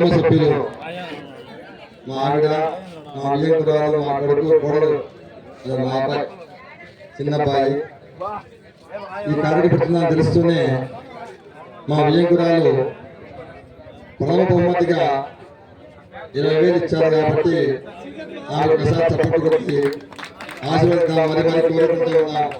కుటుంబ సభ్యులు మా ఆవిడ మా విజయకురాలు మా కొడుకు కోడలు మా అబ్బాయి చిన్న ఈ కార్యక్రమం పెడుతుందని తెలుస్తూనే మా విజయకురాలు ప్రథమ బహుమతిగా ఇరవై వేలు ఇచ్చారు కాబట్టి ఆమె ప్రసాద్ చప్పట్లు కొట్టి ఆశీర్వదిద్దాం మరి మరి కోరుకుంటూ ఉన్నాం.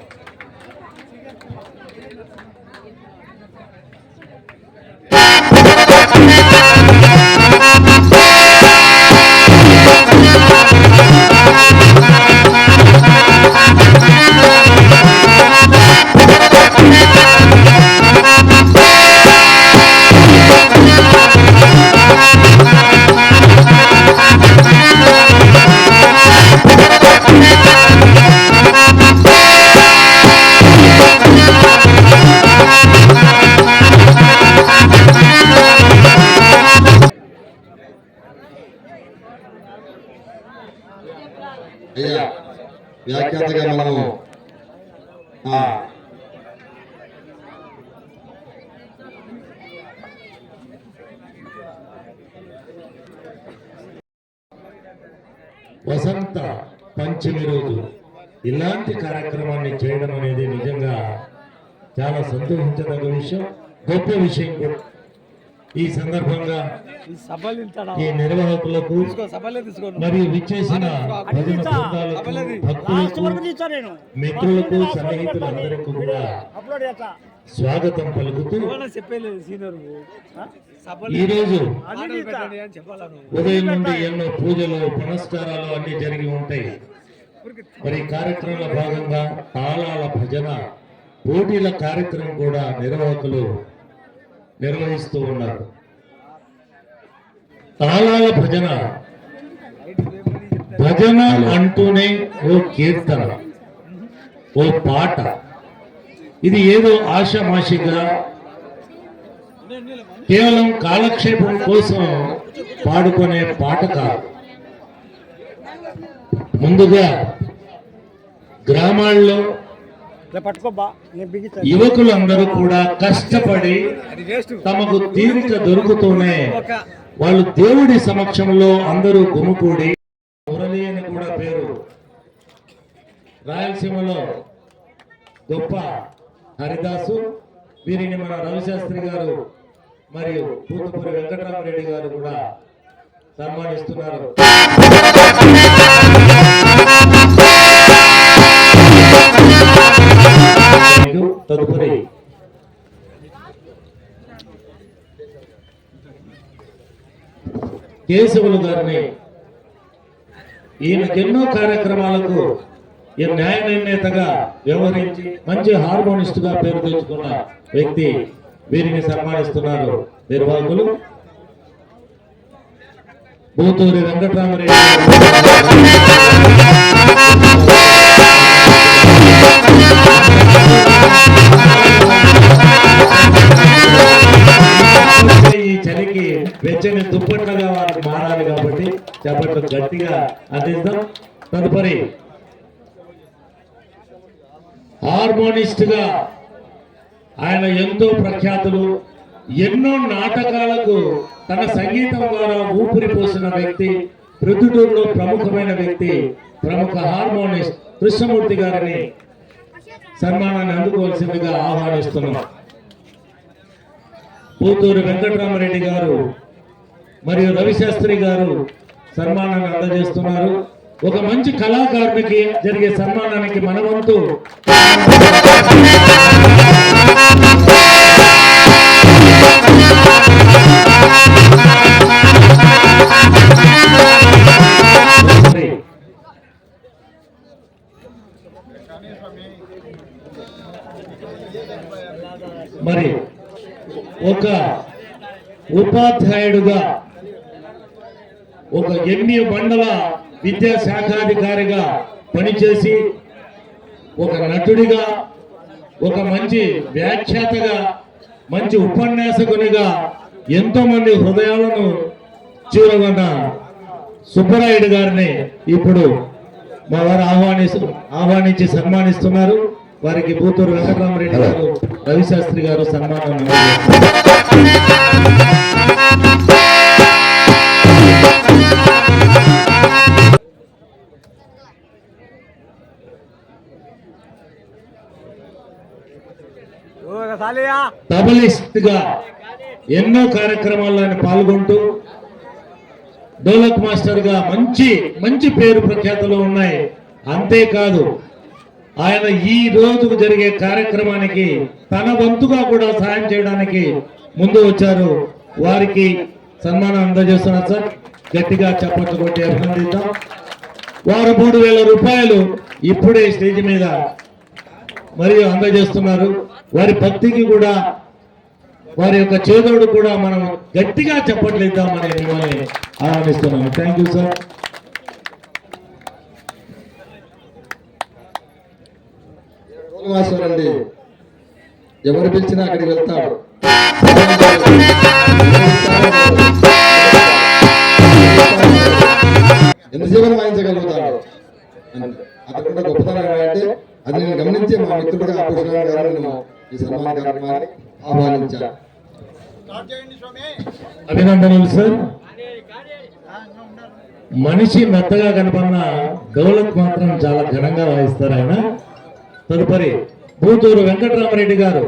మనము వసంత పంచమి రోజు ఇలాంటి కార్యక్రమాన్ని చేయడం అనేది నిజంగా చాలా సంతోషించదగ్గ విషయం గొప్ప విషయం కూడా. ఈ సందర్భంగా ఈ నిర్వాహకులకు మరియు విచ్చేసిన భక్తులకు మిత్రులకు సన్నిహితులందరికీ కూడా స్వాగతం పలుకుతూ ఎవరైనా చెప్పలేదు సీనియర్ సభలు ఈ రోజు అన్ని పెట్టండి అని చెప్పాలా నువ్వు? ఉదయం నుండి ఎన్నో పూజలు పునస్కారాలు అన్ని జరిగి ఉంటాయి. మరి కార్యక్రమంలో భాగంగా తాళాల భజన పోటీల కార్యక్రమం కూడా నిర్వాహకులు నిర్వహిస్తూ ఉన్నారు. తాళాల భజన. భజన అంటూనే ఓ కీర్తన ఓ పాట. ఇది ఏదో ఆషమాషిగా కేవలం కాలక్షేపం కోసం పాడుకునే పాట కాదు. ముందుగా గ్రామాల్లో యువకులందరూ కూడా కష్టపడి తమకు తీరిక దొరుకుతూనే వాళ్ళు దేవుడి సమక్షంలో అందరూ గుమికూడి మురళి అని కూడా పేరు. రాయలసీమలో గొప్ప హరిదాసు వీరిని మన రవిశాస్త్రి గారు మరియు పూతపూరి వెంకటరామరెడ్డి గారు కూడా సన్మానిస్తున్నారు. కేశవులు గారిని. ఈయనకి ఎన్నో కార్యక్రమాలకు ఈ న్యాయ నిర్ణేతగా వ్యవహరించి మంచి హార్మోనిస్ట్గా పేరు తెచ్చుకున్న వ్యక్తి వీరిని సన్మానిస్తున్నారు నిర్వాహకులు. బూతూరి వెంకటరామరెడ్డి చప్పట్లు గట్టిగా అందిస్తాం తదుపరి హార్మోనిస్ట్గా ఆయన ఎంతో ప్రఖ్యాతులు ఎన్నో నాటకాలకు తన సంగీతం ద్వారా ఊపిరి పోసిన వ్యక్తి ప్రొద్దుటూరులో ప్రముఖమైన వ్యక్తి ప్రముఖ హార్మోనిస్ట్ కృష్ణమూర్తి గారిని సన్మానాన్ని అందుకోవాల్సిందిగా ఆహ్వానిస్తున్నాం. పూతూరు వెంకటరామరెడ్డి గారు మరియు రవిశాస్త్రి గారు సన్మానాన్ని అందజేస్తున్నారు. ఒక మంచి కళాకారునికి జరిగే సన్మానానికి మనవంతు మరి ఒక ఉపాధ్యాయుడుగా ఒక ఎంఈ మండల విద్యాశాఖాధికారిగా పనిచేసి ఒక నటుడిగా ఒక మంచి వ్యాఖ్యాతగా మంచి ఉపన్యాసకునిగా ఎంతోమంది హృదయాలను చూరగొన్న సుబ్బరాయుడు గారిని ఇప్పుడు మా వారు ఆహ్వానిస్తు ఆహ్వానించి సన్మానిస్తున్నారు. వారికి పూతూరు వెంకటరామరెడ్డి గారు రవిశాస్త్రి గారు సన్మానం గా ఎన్నో కార్యక్రమాల్లో ఆయన పాల్గొంటూ డోలక్ మాస్టర్గా మంచి మంచి పేరు ప్రఖ్యాతులు ఉన్నాయి. అంతేకాదు ఆయన ఈ రోజుకు జరిగే కార్యక్రమానికి తన వంతుగా కూడా సహాయం చేయడానికి ముందు వచ్చారు. వారికి సన్మానం అందజేస్తున్నారు సార్. గట్టిగా చప్పట్లు కొట్టి అభినందిద్దాం. వారు మూడు వేల రూపాయలు ఇప్పుడే స్టేజ్ మీద మరియు అందజేస్తున్నారు. వారి భక్తికి కూడా వారి యొక్క చేదోడు కూడా మనం గట్టిగా చెప్పట్లేద్దామని మిమ్మల్ని ఆహ్వానిస్తున్నాను థ్యాంక్ యూ సార్ మాస్టర్ అండి ఎవరు పిలిచినా అక్కడికి వెళ్తాడు ఎంతసేపు వాయించగలుగుతాడు అంతే. అతను గొప్పతనం అంటే అది నేను గమనించి మా మిత్రుడుగా భూషణ గారు నేను ఈ సన్మాన కార్యక్రమాన్ని ఆహ్వానించాను అభినందనలు సార్. మనిషి మెత్తగా కనపడిన డోలక్ మాత్రం చాలా ఘనంగా వాయిస్తారు ఆయన. తదుపరి బూతూరు వెంకటరామరెడ్డి గారు.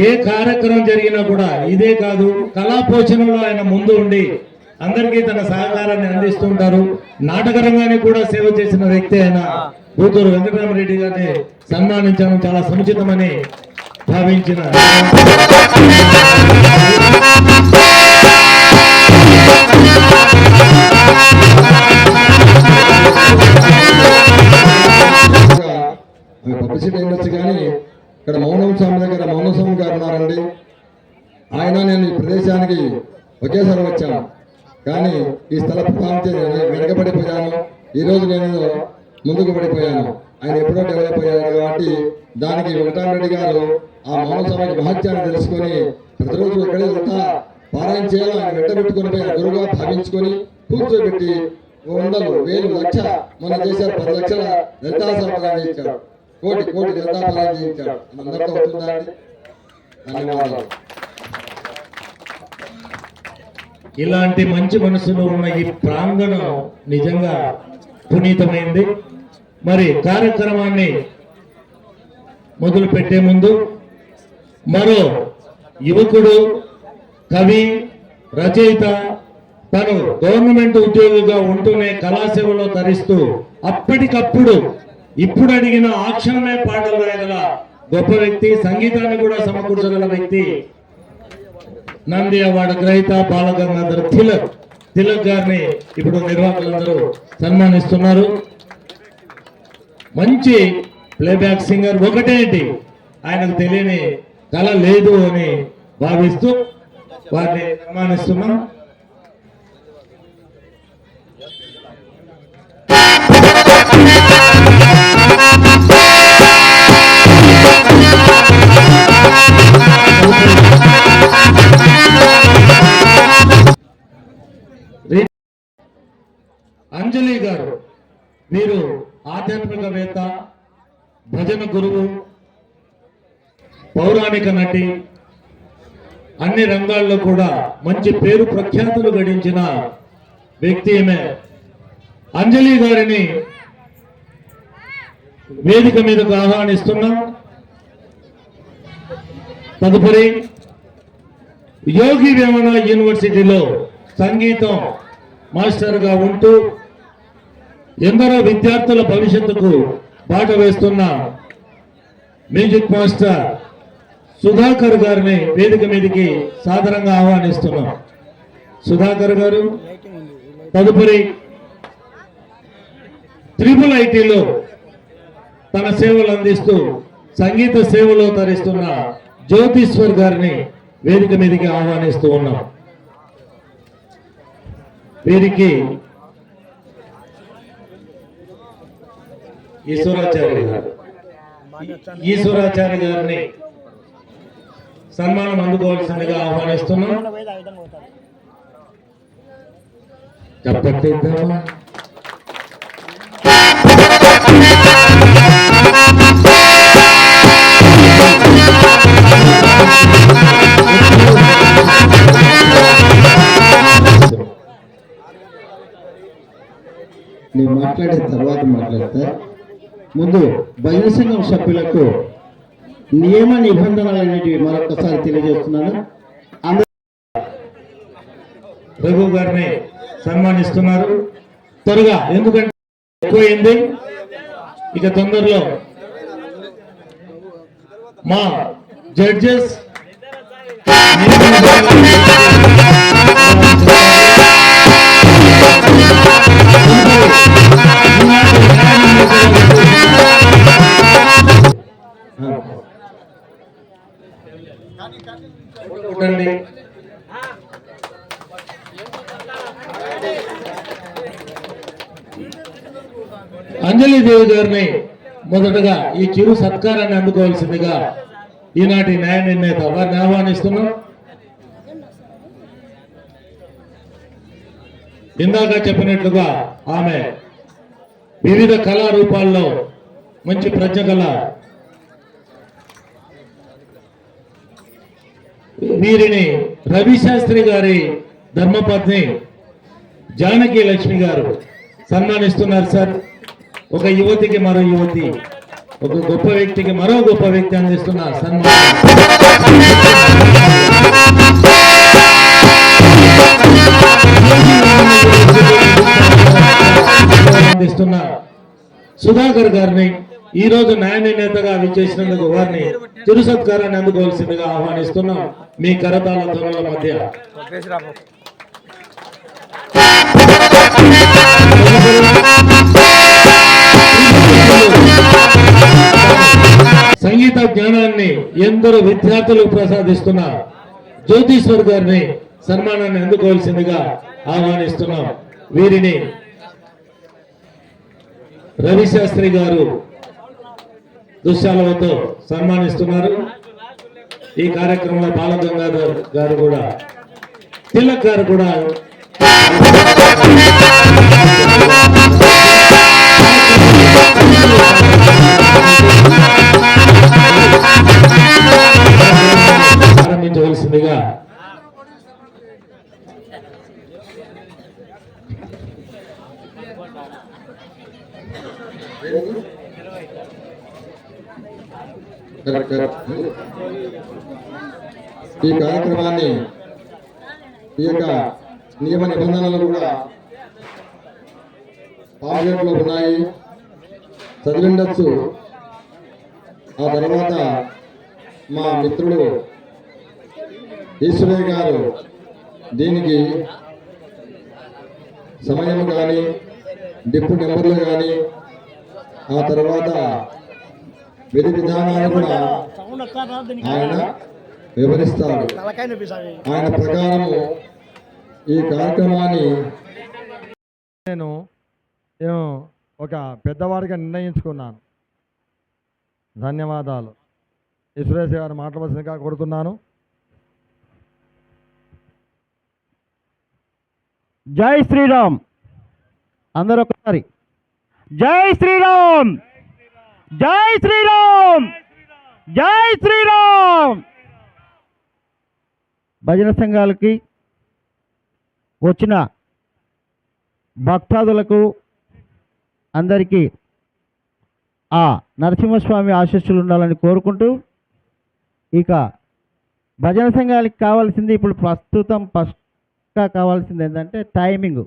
ఏ కార్యక్రమం జరిగినా కూడా ఇదే కాదు కళా పోషణలో ఆయన ముందు ఉండి అందరికీ తన సహకారాన్ని అందిస్తుంటారు. నాటక రంగానికి కూడా సేవ చేసిన వ్యక్తి ఆయన బూతూరు వెంకటరామరెడ్డి గారిని సన్మానించడం చాలా సముచితమని భావించిన పబ్లిసిటీ ఉండొచ్చు కానీ ఇక్కడ మౌనం స్వామి దగ్గర మౌనం స్వామి గారు ఉన్నారండి. ఆయన నేను ఈ ప్రదేశానికి ఒకేసారి వచ్చాను. కానీ ఈ స్థల ప్రభావం వెనకబడిపోయాను ఈ రోజు నేను ముందుకు పడిపోయాను. ఆయన ఎప్పుడో డెవలప్ అయ్యారు కాబట్టి దానికి వెంకటరామరెడ్డి గారు ఆ మౌన స్వామి మహత్యాన్ని తెలుసుకొని ప్రతిరోజు ఇక్కడే ఉంటా పారాయణ చేయాలి ఆయన వెంట పెట్టుకుని పోయి ఆయన గురువుగా భావించుకొని కూర్చోబెట్టి వందలు వేలు లక్ష మొన్న చేశారు పది లక్షల లలితా సంప్రదాయం చేయించాడు. కోటి కోటి ఫలాన్ని చేయించాడు. అందరితో ధన్యవాదాలు. ఇలాంటి మంచి మనసులో ఉన్న ఈ ప్రాంగణం నిజంగా పునీతమైంది. మరి కార్యక్రమాన్ని మొదలు పెట్టే ముందు మరో యువకుడు కవి రచయిత తను గవర్నమెంట్ ఉద్యోగిగా ఉంటూనే కళాసేవలో తరిస్తూ అప్పటికప్పుడు ఇప్పుడు అడిగిన ఆక్షణమే పాటలు రాయగల గొప్ప వ్యక్తి సంగీతాన్ని కూడా సమకూర్చగల వ్యక్తి నంది అవార్డు గ్రహీత బాలగంగాధర్ తిలక్. తిలక్ గారిని ఇప్పుడు నిర్వాహకులందరూ సన్మానిస్తున్నారు. మంచి ప్లేబ్యాక్ సింగర్ ఒకటేంటి? ఆయనకు తెలియని కళ లేదు అని భావిస్తూ వారిని సన్మానిస్తున్నాం. అంజలి గారు వీరు ఆధ్యాత్మికవేత్త భజన గురువు పౌరాణిక నటి అన్ని రంగాల్లో కూడా మంచి పేరు ప్రఖ్యాతులు గడించిన వ్యక్తి ఈమె. అంజలి గారిని వేదిక మీదకు ఆహ్వానిస్తున్నాం. తదుపరి యోగి వేమన యూనివర్సిటీలో సంగీతం మాస్టర్గా ఉంటూ ఎందరో విద్యార్థుల భవిష్యత్తుకు బాట వేస్తున్న మ్యూజిక్ మాస్టర్ సుధాకర్ గారిని వేదిక మీదకి సాధారణంగా ఆహ్వానిస్తున్నాం. సుధాకర్ గారు తదుపరి త్రిపుల్ ఐటీలో తన సేవలు అందిస్తూ సంగీత సేవలో తరిస్తున్న జ్యోతిశ్వర్ గారిని వేదిక మీదకి ఆహ్వానిస్తూ ఉన్నాం. వీరికి ఈశ్వరాచార్య గారు. ఈశ్వరాచార్య గారిని సన్మానం అందుకోవాల్సిందిగా ఆహ్వానిస్తున్నాం. చెప్పట్లేద్దామా మాట్లాడిన తర్వాత మాట్లాడతా. ముందు భజన సంఘం సభ్యులకు నియమ నిబంధనలు అనేటివి మరొకసారి తెలియజేస్తున్నాను. అందరూ రఘు గారిని సన్మానిస్తున్నారు. త్వరగా ఎందుకంటే ఎక్కువైంది. ఇక తొందరలో మా జడ్జెస్ ఉండండి అంజలి దేవి గారిని మొదటగా ఈ చిరు సత్కారాన్ని అందుకోవాల్సిందిగా ఈనాటి న్యాయ నిర్ణేత వారిని ఆహ్వానిస్తున్నాం. ఇందాక చెప్పినట్లుగా ఆమె వివిధ కళారూపాల్లో మంచి ప్రజ్ఞ కళ వీరిని రవిశాస్త్రి గారి ధర్మపత్ని జానకి లక్ష్మి గారు సన్మానిస్తున్నారు సార్. ఒక యువతికి మరో యువతి ఒక గొప్ప వ్యక్తికి మరో గొప్ప వ్యక్తి అందిస్తున్న సన్మానం. అందిస్తున్న సుధాకర్ గారిని ఈ రోజు న్యాయ నేతగా విచ్చేసినందుకు వారిని తిరు సత్కారాన్ని అందుకోవాల్సిందిగా ఆహ్వానిస్తున్నాం. మీ కరతాళ ధ్వనుల మధ్య. సంగీత జ్ఞానాన్ని ఎందరో విద్యార్థులకు ప్రసాదిస్తున్న జ్యోతీశ్వర్ గారిని సన్మానాన్ని అందుకోవాల్సిందిగా ఆహ్వానిస్తున్నాం. వీరిని రవిశాస్త్రి గారు దుశ్శాలతో సన్మానిస్తున్నారు. ఈ కార్యక్రమంలో బాలగంగాధర్ గారు కూడా తిలక్ గారు కూడా ప్రారంభించవలసింది కరెక్ట్. ఈ కార్యక్రమాన్ని ఈ యొక్క నియమ నిబంధనలు కూడా పాంప్లెట్లో ఉన్నాయి చదివిండొచ్చు ఆ తర్వాత మా మిత్రుడు ఈశ్వరయ్య గారు దీనికి సమయం కానీ డిప్పు నెంబర్లు కానీ ఆ తర్వాత విధి విధానాలు కూడా ఆయన నొప్పిసారి ఆయన ప్రకారము ఈ కార్యక్రమాన్ని నేను నేను ఒక పెద్దవాడిగా నిర్ణయించుకున్నాను. ధన్యవాదాలు. ఈ సురేష్ గారు మాట్లాడవలసిందిగా కోరుతున్నాను. జై శ్రీరామ్. అందరూ ఒకసారి. జై శ్రీరామ్. జై శ్రీరామ్! జై శ్రీరామ్! భజన సంఘాలకి వచ్చిన భక్తాదులకు అందరికీ ఆ నరసింహస్వామి ఆశీస్సులు ఉండాలని కోరుకుంటూ ఇక భజన సంఘాలకి కావాల్సింది ఇప్పుడు ప్రస్తుతం ఫస్ట్గా కావాల్సింది ఏంటంటే టైమింగ్.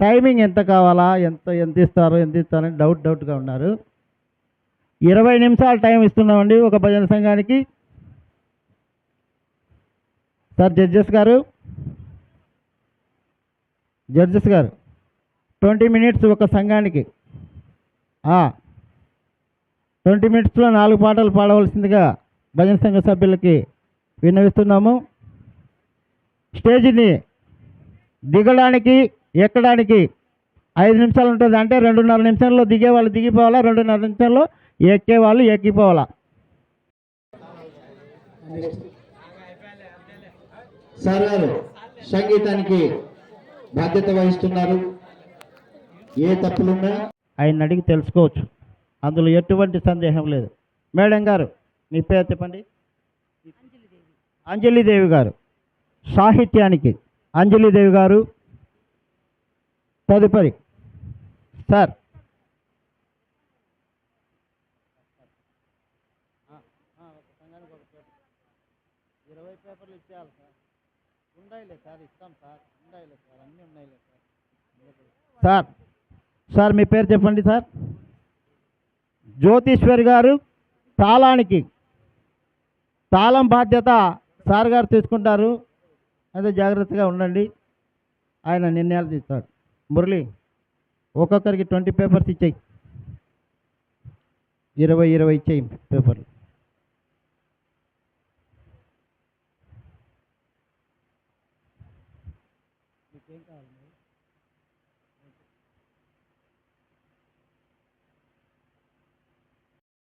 టైమింగ్ ఎంత కావాలా? ఎంత ఎంత ఇస్తారో? ఎంత ఇస్తారని డౌట్ డౌట్గా ఉన్నారు. ఇరవై నిమిషాలు టైం ఇస్తున్నామండి ఒక భజన సంఘానికి. సార్ జడ్జెస్ గారు. జడ్జెస్ గారు ట్వంటీ మినిట్స్ ఒక సంఘానికి. ట్వంటీ మినిట్స్లో నాలుగు పాటలు పాడవలసిందిగా భజన సంఘ సభ్యులకి విన్నవిస్తున్నాము. స్టేజ్ని దిగడానికి ఎక్కడానికి ఐదు నిమిషాలు ఉంటుంది అంటే రెండున్నర నిమిషాల్లో దిగే వాళ్ళు దిగిపోవాలా? రెండున్నర నిమిషాల్లో ఎక్కే వాళ్ళు ఎక్కిపోవాలా? సార్ గారు సంగీతానికి బాధ్యత వహిస్తున్నారు. ఏ తప్పులున్నా ఆయన అడిగి తెలుసుకోవచ్చు. అందులో ఎటువంటి సందేహం లేదు. మేడం గారు మీ పేరు చెప్పండి? అంజలిదేవి గారు. సాహిత్యానికి అంజలిదేవి గారు తదుపరి. సార్ ఇరవై పేపర్లు ఇచ్చేయాలి సార్ ఉండాయిలే సార్ ఇస్తాం సార్ సార్ మీ పేరు చెప్పండి సార్? జ్యోతిశ్వర్ గారు తాళానికి. తాళం బాధ్యత సార్ గారు తీసుకుంటారు. అదే జాగ్రత్తగా ఉండండి. ఆయన నిర్ణయాలు తీస్తాడు. మురళి ఒక్కొక్కరికి ట్వంటీ పేపర్స్ ఇచ్చేయి. ఇరవై ఇరవై ఇచ్చేయి పేపర్లు.